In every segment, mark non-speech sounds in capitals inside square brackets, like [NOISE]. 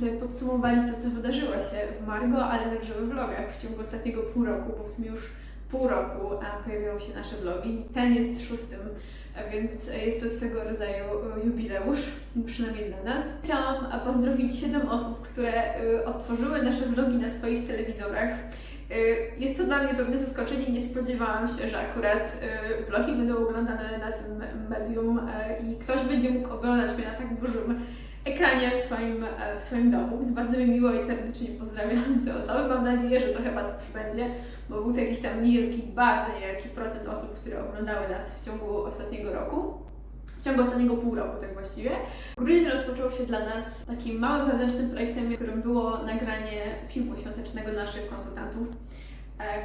sobie podsumowali to, co wydarzyło się w Margo, ale także we vlogach w ciągu ostatniego pół roku, bo w sumie już pół roku a pojawiały się nasze vlogi. Ten jest szóstym, a więc jest to swego rodzaju e, jubileusz, [LAUGHS] przynajmniej dla nas. Chciałam e, pozdrowić 7 osób, które e, odtworzyły nasze vlogi na swoich telewizorach. E, Jest to dla mnie pewne zaskoczenie. Nie spodziewałam się, że akurat e, vlogi będą oglądane na tym medium e, i ktoś będzie mógł oglądać mnie na tak dużym ekranie w swoim, e, w swoim domu, więc bardzo mi miło i serdecznie pozdrawiam te osoby. Mam nadzieję, że trochę Was przybędzie, bo był to jakiś tam niewielki, bardzo niewielki procent osób, które oglądały nas w ciągu ostatniego roku. W ciągu ostatniego pół roku, tak właściwie. Grudzień rozpoczął się dla nas takim małym wewnętrznym projektem, którym było nagranie filmu świątecznego naszych konsultantów,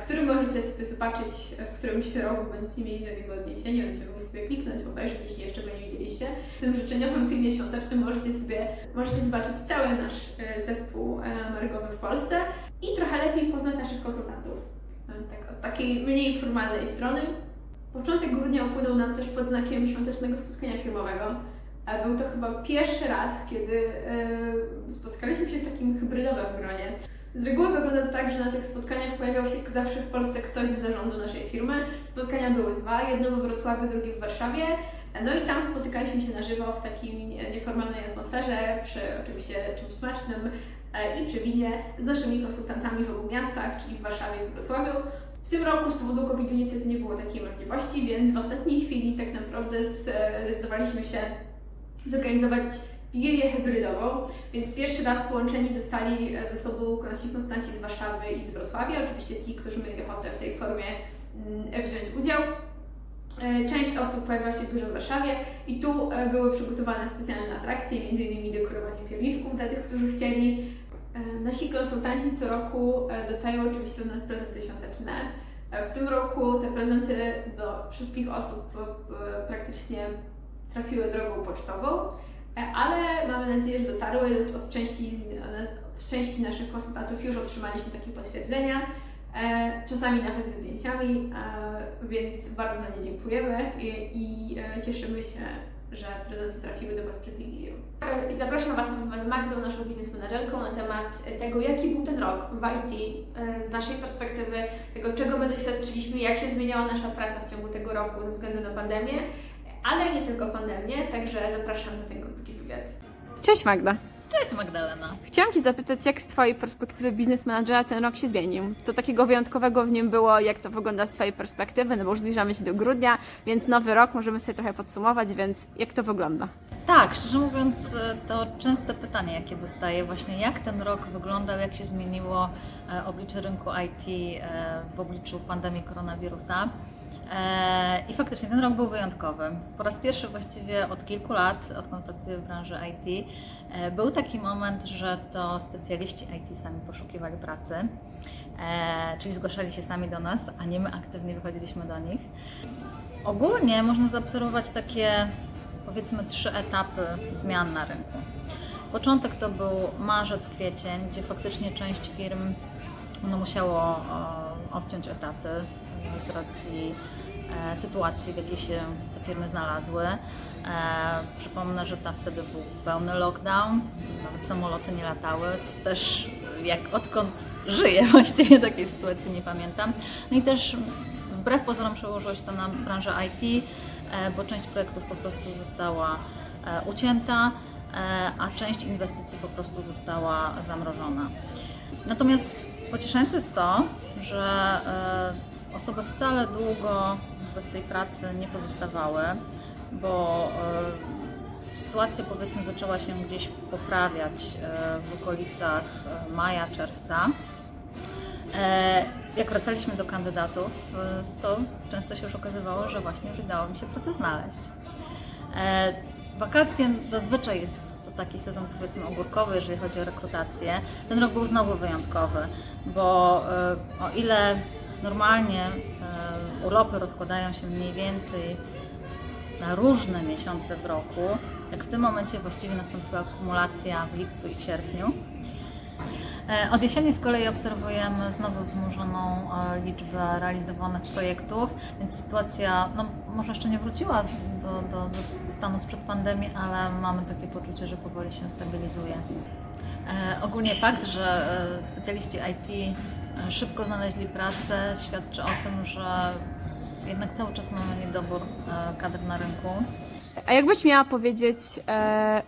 który możecie sobie zobaczyć w którymś roku, będziecie mieli do niego odniesienie, będziecie mogli sobie kliknąć, obejrzeć, jeśli jeszcze go nie widzieliście. W tym życzeniowym filmie świątecznym możecie sobie, możecie zobaczyć cały nasz e, zespół e, margowy w Polsce i trochę lepiej poznać naszych konsultantów. E, Tak, od takiej mniej formalnej strony. Początek grudnia upłynął nam też pod znakiem świątecznego spotkania filmowego. E, Był to chyba pierwszy raz, kiedy e, spotkaliśmy się w takim hybrydowym gronie. Z reguły wygląda tak, że na tych spotkaniach pojawiał się zawsze w Polsce ktoś z zarządu naszej firmy. Spotkania były dwa, jedno we Wrocławiu, drugie w Warszawie. E, No i tam spotykaliśmy się na żywo w takiej nie- nieformalnej atmosferze, przy oczywiście czymś smacznym e, i przy winie z naszymi konsultantami w obu miastach, czyli w Warszawie i w Wrocławiu. W tym roku z powodu COVID-u niestety nie było takiej możliwości, więc w ostatniej chwili tak naprawdę zdecydowaliśmy się zorganizować wigilię hybrydową, więc pierwszy raz połączeni zostali e, ze sobą nasi konsultanci z Warszawy i z Wrocławia, oczywiście ci, którzy mieli ochotę w tej formie mm, wziąć udział. E, Część osób pojawiła się biurze w Warszawie i tu e, były przygotowane specjalne atrakcje, m.in. dekorowanie pierniczków dla tych, którzy chcieli. E, Nasi konsultanci co roku e, dostają oczywiście od nas prezenty świąteczne. E, W tym roku te prezenty do wszystkich osób e, praktycznie trafiły drogą pocztową, e, ale mamy nadzieję, że dotarły od części, z- od części naszych konsultantów już otrzymaliśmy takie potwierdzenia, e, czasami nawet ze zdjęciami, e, więc bardzo za nie dziękujemy i, e, cieszymy się, że prezenty trafiły do Was przed Wigilią. E, I zapraszam Was na rozmowę z Magdą, naszą biznes menadżerką, na temat e, tego, jaki był ten rok w IT e, z naszej perspektywy, tego, czego my doświadczyliśmy, jak się zmieniała nasza praca w ciągu tego roku ze względu na pandemię, ale nie tylko pandemię, także zapraszam na ten krótki wywiad. Cześć Magda. Cześć Magdalena. Chciałam Cię zapytać, jak z Twojej perspektywy biznes menadżera ten rok się zmienił? Co takiego wyjątkowego w nim było? Jak to wygląda z Twojej perspektywy? No bo już zbliżamy się do grudnia, więc nowy rok możemy sobie trochę podsumować, więc jak to wygląda? Tak, szczerze mówiąc, to częste pytanie, jakie dostaję, właśnie jak ten rok wyglądał, jak się zmieniło e, oblicze rynku IT e, w obliczu pandemii koronawirusa. E, I faktycznie ten rok był wyjątkowy. Po raz pierwszy właściwie od kilku lat, odkąd pracuję w branży IT, e, był taki moment, że to specjaliści IT sami poszukiwali pracy, e, czyli zgłaszali się sami do nas, a nie my aktywnie wychodziliśmy do nich. Ogólnie można zaobserwować takie powiedzmy trzy etapy zmian na rynku. Początek to był marzec, kwiecień, gdzie faktycznie część firm no, musiało obciąć etaty z racji e, sytuacji, w jakiej się te firmy znalazły. E, przypomnę, że tam wtedy był pełny lockdown, nawet samoloty nie latały. To też jak odkąd żyję [LAUGHS] właściwie takiej sytuacji nie pamiętam. No i też wbrew pozorom przełożyło się to na branżę IT, e, bo część projektów po prostu została ucięta, a część inwestycji po prostu została zamrożona. Natomiast pocieszające jest to, że osoby wcale długo bez tej pracy nie pozostawały, bo e, sytuacja powiedzmy zaczęła się gdzieś poprawiać e, w okolicach e, maja, czerwca. Jak wracaliśmy do kandydatów, to często się już okazywało, że właśnie już udało mi się pracę znaleźć. Wakacje zazwyczaj jest to taki sezon powiedzmy ogórkowy, jeżeli chodzi o rekrutację. Ten rok był znowu wyjątkowy, bo o ile normalnie e, urlopy rozkładają się mniej więcej na różne miesiące w roku, tak w tym momencie właściwie nastąpiła kumulacja w lipcu i w sierpniu. E, Od jesieni z kolei obserwujemy znowu wzmożoną e, liczbę realizowanych projektów, więc sytuacja no, może jeszcze nie wróciła do, do, do stanu sprzed pandemii, ale mamy takie poczucie, że powoli się stabilizuje. Ogólnie fakt, że specjaliści IT szybko znaleźli pracę, świadczy o tym, że jednak cały czas mamy niedobór e, kadr na rynku. A jakbyś miała powiedzieć, e,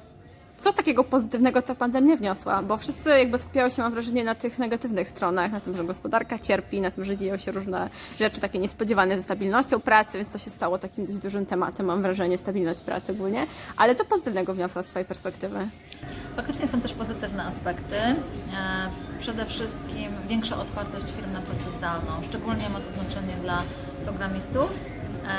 co takiego pozytywnego ta pandemia wniosła? Bo wszyscy jakby skupiają się, mam wrażenie, na tych negatywnych stronach, na tym, że gospodarka cierpi, na tym, że dzieją się różne rzeczy takie niespodziewane ze stabilnością pracy, więc to się stało takim dość dużym tematem, mam wrażenie, stabilność pracy ogólnie. Ale co pozytywnego wniosła z Twojej perspektywy? Faktycznie są też pozytywne aspekty. E, Przede wszystkim większa otwartość firm na pracę zdalną. Szczególnie ma to znaczenie dla programistów. E,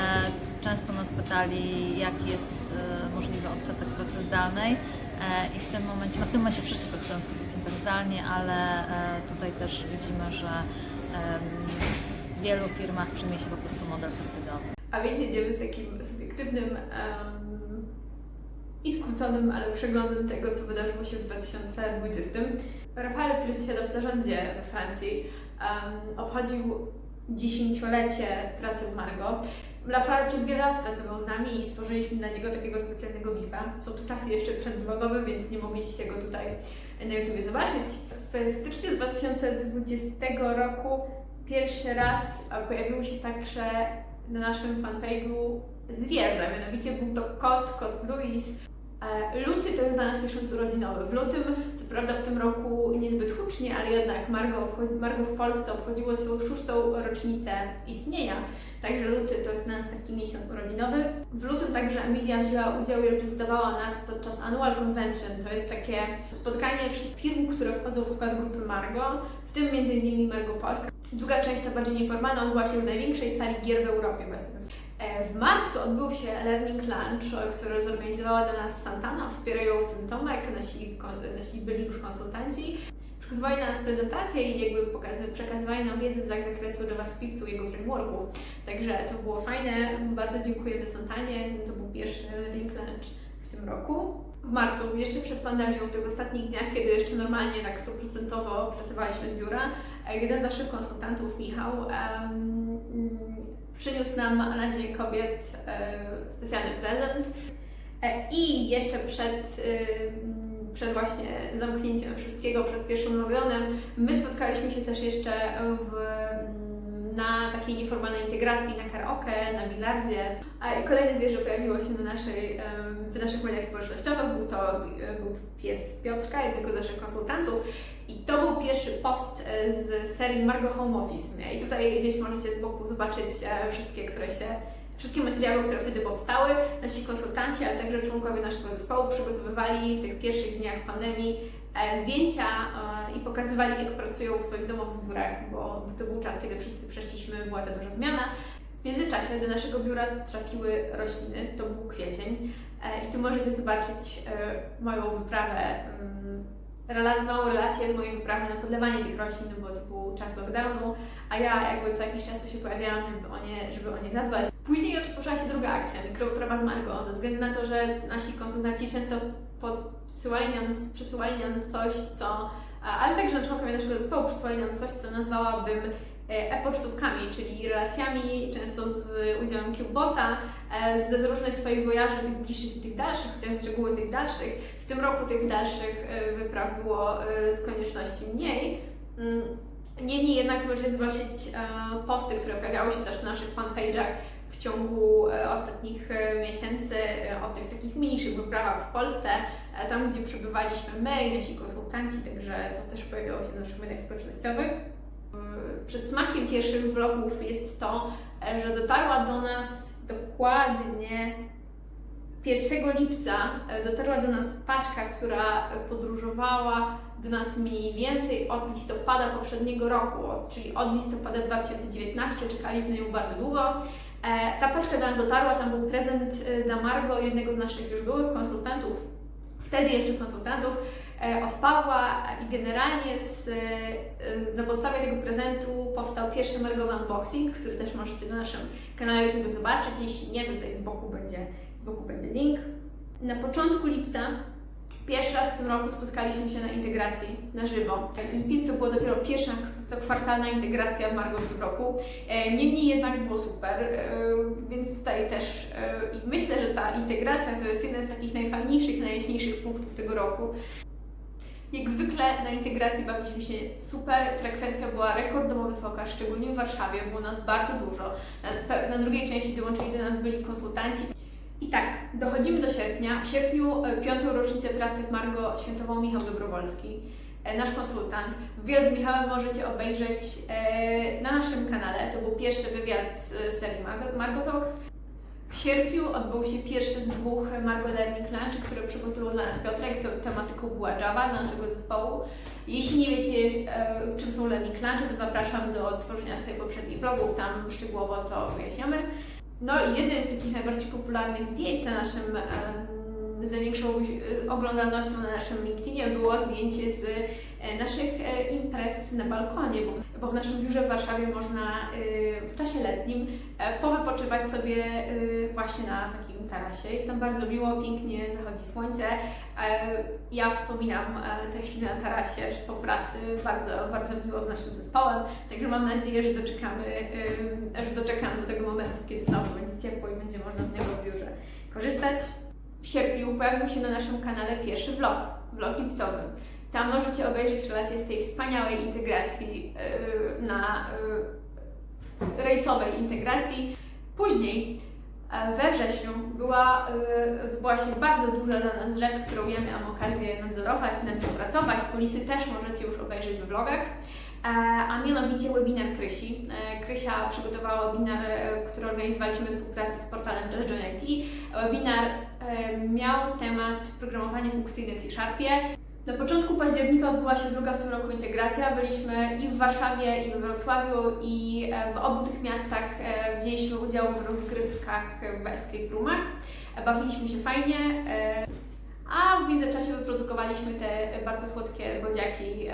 Często nas pytali, jaki jest e, możliwy odsetek pracy zdalnej. E, I w tym momencie, no w tym momencie wszyscy pracują 100% zdalnie, ale e, tutaj też widzimy, że w wielu firmach przyjmie się po prostu model hybrydowy. A więc jedziemy z takim subiektywnym em, i skróconym, ale przeglądem tego, co wydarzyło się w 2020. Rafale, który zasiada w zarządzie we Francji, em, obchodził dziesięciolecie pracy w Margo. Rafale przez wiele lat pracował z nami i stworzyliśmy dla niego takiego specjalnego gifa. Są to czasy jeszcze przedvlogowe, więc nie mogliście go tutaj na YouTubie zobaczyć. W styczniu 2020 roku pierwszy raz pojawiło się także na naszym fanpage'u zwierzę, mianowicie był to kot, kot Louis. E, Luty to jest dla nas miesiąc urodzinowy. W lutym, co prawda w tym roku niezbyt hucznie, ale jednak Margo, obchodzi, Margo w Polsce obchodziło swoją szóstą rocznicę istnienia. Także luty to jest dla nas taki miesiąc urodzinowy. W lutym także Emilia wzięła udział i reprezentowała nas podczas Annual Convention. To jest takie spotkanie wszystkich firm, które wchodzą w skład grupy Margo, w tym m.in. Margo Polska. Druga część, ta bardziej nieformalna, odbyła się w największej sali gier w Europie właśnie. E, W marcu odbył się Learning Lunch, e, który zorganizowała dla nas Santana. Wspierają w tym Tomek, nasi, nasi byli już konsultanci. Przygotowali nas prezentacje i jakby przekazywali nam wiedzę z zakresu JavaScriptu i jego frameworków. Także to było fajne. Bardzo dziękujemy Santanie. To był pierwszy Learning Lunch w tym roku. W marcu, jeszcze przed pandemią, w tych ostatnich dniach, kiedy jeszcze normalnie tak stuprocentowo pracowaliśmy z biura, e, jeden z naszych konsultantów, Michał, mm, przyniósł nam na Dzień Kobiet e, specjalny prezent. E, I jeszcze przed, ym, przed właśnie zamknięciem wszystkiego, przed pierwszym lockdownem, my spotkaliśmy się też jeszcze w, na takiej nieformalnej integracji, na karaoke, na bilardzie. I kolejne zwierzę pojawiło się na naszej, w naszych mediach społecznościowych. Był to, e, był pies Piotrka, jednego z naszych konsultantów. I to był pierwszy post e, z serii Margo Home Office. I tutaj gdzieś możecie z boku zobaczyć e, wszystkie, które się, wszystkie materiały, które wtedy powstały. Nasi konsultanci, ale także członkowie naszego zespołu przygotowywali w tych pierwszych dniach pandemii e, zdjęcia i pokazywali, jak pracują w swoich domowych biurach, bo to był czas, kiedy wszyscy przeszliśmy, była ta duża zmiana. W międzyczasie do naszego biura trafiły rośliny, to był kwiecień i tu możecie zobaczyć moją wyprawę mm, rela- małą relację z mojej wyprawy na podlewanie tych roślin, bo to był czas lockdownu, a ja jakby co jakiś czas tu się pojawiałam, żeby o nie, żeby o nie zadbać. Później rozpoczęła się druga akcja, mikroprawa z Margo, ze względu na to, że nasi konsultanci często podsyłali nam, przesyłali nam coś, co, ale także członkowie naszego zespołu przesyłali nam coś, co nazwałabym e-pocztówkami, czyli relacjami, często z udziałem Cubebota, e, z różnych swoich wojaży, tych bliższych i tych dalszych, chociaż z reguły tych dalszych. W tym roku tych dalszych e, wypraw było e, z konieczności mniej. Mm, Niemniej jednak możecie zobaczyć e, posty, które pojawiały się też na naszych fanpage'ach w ciągu e, ostatnich e, miesięcy e, o tych takich mniejszych wyprawach w Polsce, e, tam gdzie przebywaliśmy my i nasi konsultanci, także to też pojawiało się na naszych mediach społecznościowych. E, Przed smakiem pierwszych vlogów jest to, e, że dotarła do nas dokładnie 1 lipca. E, dotarła do nas paczka, która podróżowała do nas mniej więcej od listopada poprzedniego roku, czyli od listopada 2019, czekaliśmy nią bardzo długo. E, Ta paczka do nas dotarła, tam był prezent dla Margo, jednego z naszych już byłych konsultantów, wtedy jeszcze konsultantów, od Pawła i generalnie z, e, z, na podstawie tego prezentu powstał pierwszy Margowy unboxing, który też możecie na naszym kanale YouTube zobaczyć. Jeśli nie, to tutaj z boku będzie, z boku będzie link. Na początku lipca pierwszy raz w tym roku spotkaliśmy się na integracji na żywo. Lipiec to była dopiero pierwsza cokwartalna integracja w Margo w tym roku. E, Niemniej jednak było super, e, więc tutaj też e, myślę, że ta integracja to jest jeden z takich najfajniejszych, najjaśniejszych punktów tego roku. Jak zwykle na integracji bawiliśmy się super, frekwencja była rekordowo wysoka, szczególnie w Warszawie, było nas bardzo dużo. Na, na drugiej części dołączyli do nas byli konsultanci. I tak, dochodzimy do sierpnia. W sierpniu e, piątą rocznicę pracy w Margo świętował Michał Dobrowolski, e, nasz konsultant. Wywiad z Michałem możecie obejrzeć e, na naszym kanale. To był pierwszy wywiad z serii Margo Talks. W sierpniu odbył się pierwszy z dwóch Margo Learning Lunch, który przygotował dla nas Piotrek. To tematyką była Java dla naszego zespołu. Jeśli nie wiecie, e, czym są Learning Lunchy, to zapraszam do odtworzenia sobie poprzednich vlogów, tam szczegółowo to wyjaśniamy. No i jednym z takich najbardziej popularnych zdjęć na naszym, z największą e, oglądalnością na naszym LinkedInie było zdjęcie z e, naszych imprez na balkonie, bo, bo w naszym biurze w Warszawie można e, w czasie letnim e, powypoczywać sobie e, właśnie na takim tarasie. Jest tam bardzo miło, pięknie zachodzi słońce. E, Ja wspominam e, te chwile na tarasie po pracy, bardzo, bardzo miło z naszym zespołem, także mam nadzieję, że doczekamy, e, że doczekamy do tego momentu, kiedy znowu będzie ciepło i będzie można z niego w biurze korzystać. W sierpniu pojawił się na naszym kanale pierwszy vlog, vlog lipcowy. Tam możecie obejrzeć relację z tej wspaniałej integracji e, na e, rejsowej integracji. Później e, we wrześniu była, e, odbyła się bardzo duża dla nas rzecz, którą ja miałam okazję nadzorować, nad nią pracować. Kulisy też możecie już obejrzeć we vlogach. E, A mianowicie webinar Krysi. E, Krysia przygotowała webinar, który organizowaliśmy w współpracy z portalem Just Join IT. Webinar miał temat programowanie funkcyjne w C-Sharpie. Na początku października odbyła się druga w tym roku integracja. Byliśmy i w Warszawie, i we Wrocławiu, i e, w obu tych miastach e, wzięliśmy udział w rozgrywkach w escape roomach. Bawiliśmy się fajnie, e, a w międzyczasie wyprodukowaliśmy te bardzo słodkie bodziaki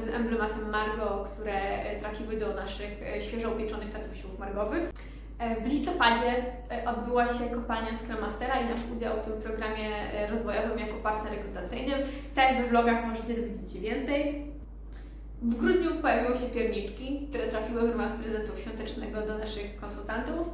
z emblematem Margo, które trafiły do naszych świeżo upieczonych tatusiów margowych. E, W listopadzie e, odbyła się kopalnia Scrum Mastera i nasz udział w tym programie e, rozwojowym jako partner rekrutacyjnym. Też we vlogach możecie dowiedzieć się więcej. W grudniu pojawiły się pierniczki, które trafiły w ramach prezentu świątecznego do naszych konsultantów.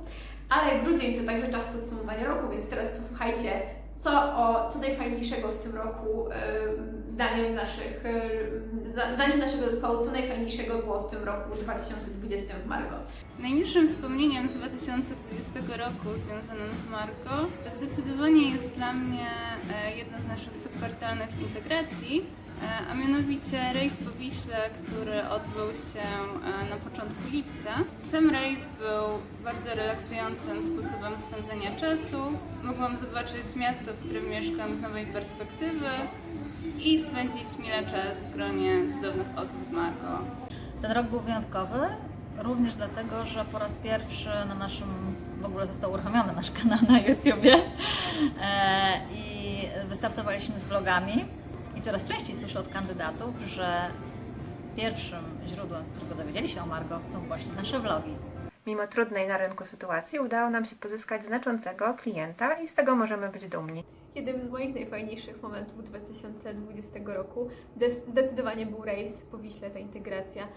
Ale grudzień to także czas podsumowania roku, więc teraz posłuchajcie, co, o, co najfajniejszego w tym roku, em, zdaniem, naszych, em, zda- zdaniem naszego zespołu, co najfajniejszego było w tym roku 2020 w Margo. Najmilszym wspomnieniem z 2020 roku związanym z Margo zdecydowanie jest dla mnie e, jedna z naszych cykwartalnych integracji, a mianowicie rejs po Wiśle, który odbył się e, na początku lipca. Sam rejs był bardzo relaksującym sposobem spędzania czasu. Mogłam zobaczyć miasto, w którym mieszkam z nowej perspektywy i spędzić mile czas w gronie cudownych osób z Margo. Ten rok był wyjątkowy, również dlatego, że po raz pierwszy na naszym, w ogóle został uruchomiony nasz kanał na YouTubie e, i wystartowaliśmy z vlogami i coraz częściej słyszę od kandydatów, że pierwszym źródłem, z którego dowiedzieli się o Margo są właśnie nasze vlogi. Mimo trudnej na rynku sytuacji udało nam się pozyskać znaczącego klienta i z tego możemy być dumni. Jednym z moich najfajniejszych momentów 2020 roku zdecydowanie był rejs po Wiśle, ta integracja.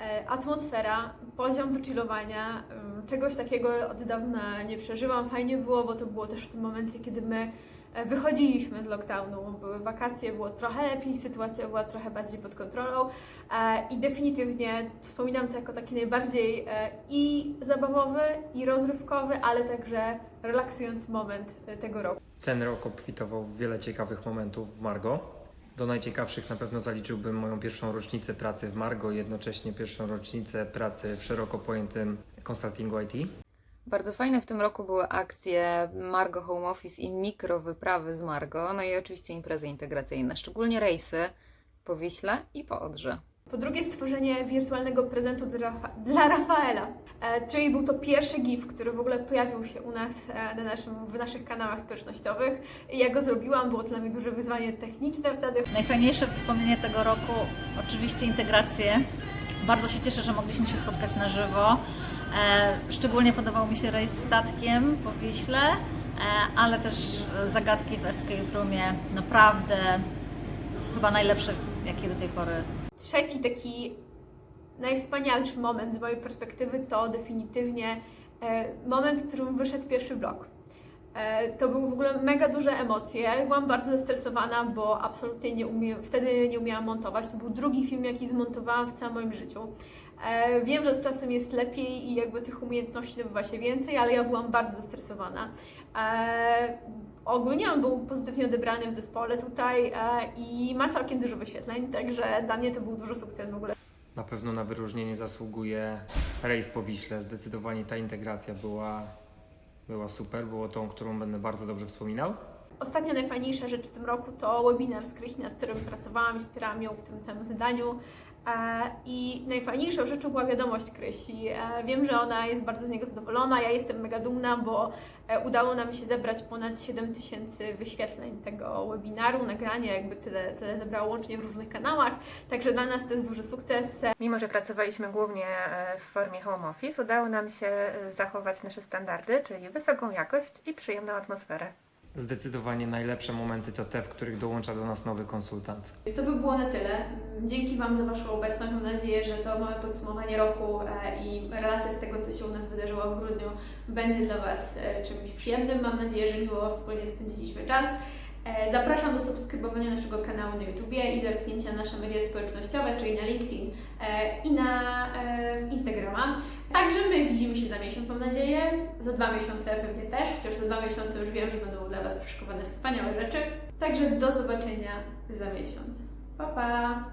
E, Atmosfera, poziom wychillowania, ym, czegoś takiego od dawna nie przeżyłam. Fajnie było, bo to było też w tym momencie, kiedy my e, wychodziliśmy z lockdownu. Były wakacje, było trochę lepiej, sytuacja była trochę bardziej pod kontrolą e, i definitywnie wspominam to jako taki najbardziej i zabawowy, i rozrywkowy, ale także relaksujący moment tego roku. Ten rok obfitował w wiele ciekawych momentów w Margo. Do najciekawszych na pewno zaliczyłbym moją pierwszą rocznicę pracy w Margo jednocześnie pierwszą rocznicę pracy w szeroko pojętym konsultingu IT. Bardzo fajne w tym roku były akcje Margo Home Office i mikro wyprawy z Margo, no i oczywiście imprezy integracyjne, szczególnie rejsy po Wiśle i po Odrze. Po drugie, stworzenie wirtualnego prezentu dla, Rafa- dla Rafaela, e, czyli był to pierwszy GIF, który w ogóle pojawił się u nas e, na naszym, w naszych kanałach społecznościowych. I ja go zrobiłam, było to dla mnie duże wyzwanie techniczne wtedy. Najfajniejsze wspomnienie tego roku, oczywiście integracje. Bardzo się cieszę, że mogliśmy się spotkać na żywo. E, szczególnie podobał mi się rejs statkiem po Wiśle, e, ale też zagadki w Escape Roomie. Naprawdę chyba najlepsze, jakie do tej pory Trzeci taki najwspanialszy moment z mojej perspektywy to definitywnie e, moment, w którym wyszedł pierwszy blog. E, To były w ogóle mega duże emocje. Byłam bardzo zestresowana, bo absolutnie nie wtedy nie umiałam montować. To był drugi film, jaki zmontowałam w całym moim życiu. E, Wiem, że z czasem jest lepiej i jakby tych umiejętności nabywa się więcej, ale ja byłam bardzo zestresowana. Ogólnie on był pozytywnie odebrany w zespole tutaj e, i ma całkiem dużo wyświetleń, także dla mnie to był duży sukces w ogóle. Na pewno na wyróżnienie zasługuje rejs po Wiśle. Zdecydowanie ta integracja była, była super, było tą, którą będę bardzo dobrze wspominał. Ostatnia najfajniejsza rzecz w tym roku to webinar z Krysi, nad którym pracowałam i wspierałam ją w tym całym zadaniu. E, I najfajniejszą rzeczą była wiadomość Krysi. E, Wiem, że ona jest bardzo z niego zadowolona, ja jestem mega dumna, bo e, udało nam się zebrać ponad 7 tysięcy wyświetleń tego webinaru, nagrania, jakby tyle, tyle zebrało łącznie w różnych kanałach, także dla nas to jest duży sukces. Mimo, że pracowaliśmy głównie w formie home office, udało nam się zachować nasze standardy, czyli wysoką jakość i przyjemną atmosferę. Zdecydowanie najlepsze momenty to te, w których dołącza do nas nowy konsultant. Więc to by było na tyle. Dzięki Wam za Waszą obecność. Mam nadzieję, że to małe podsumowanie roku e, i relacja z tego, co się u nas wydarzyło w grudniu, będzie dla Was e, czymś przyjemnym. Mam nadzieję, że miło wspólnie spędziliśmy czas. E, Zapraszam do subskrybowania naszego kanału na YouTubie i zerknięcia na nasze media społecznościowe, czyli na LinkedIn i na Instagrama. Także my widzimy się za miesiąc, mam nadzieję. Za dwa miesiące pewnie też, chociaż za dwa miesiące już wiem, że będą dla Was przyszykowane wspaniałe rzeczy. Także do zobaczenia za miesiąc. Pa, pa!